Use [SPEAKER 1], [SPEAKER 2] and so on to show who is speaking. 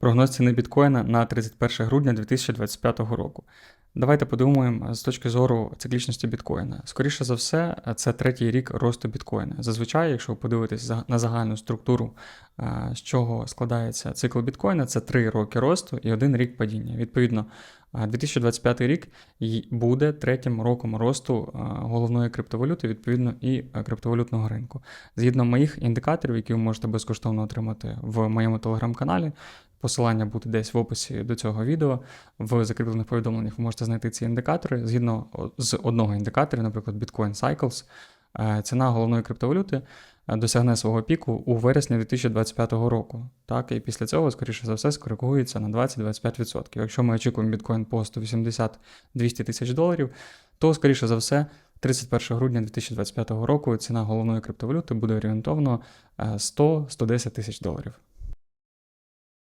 [SPEAKER 1] Прогноз ціни біткоїна на 31 грудня 2025 року. Давайте подумаємо з точки зору циклічності біткоїна. Скоріше за все, це третій рік росту біткоїна. Зазвичай, якщо ви подивитесь на загальну структуру, е, з чого складається цикл біткоїна, це три роки росту і один рік падіння. Відповідно, е, 2025 рік й- буде третім роком росту е, головної криптовалюти, відповідно, і е, криптовалютного ринку. Згідно моїх індикаторів, які ви можете безкоштовно отримати в моєму телеграм-каналі. Посилання буде десь в описі до цього відео. В закріплених повідомленнях ви можете знайти ці індикатори. Згідно з одного індикатора, наприклад, Bitcoin Cycles, е, ціна головної криптовалюти е, досягне свого піку у вересні 2025 року. Так, і після цього, скоріше за все, скоригується на 20-25%. Якщо ми очікуємо біткоін по 180-200 тисяч доларів, то, скоріше за все, 31 грудня 2025 року ціна головної криптовалюти буде орієнтовно е, 100-110 тисяч доларів.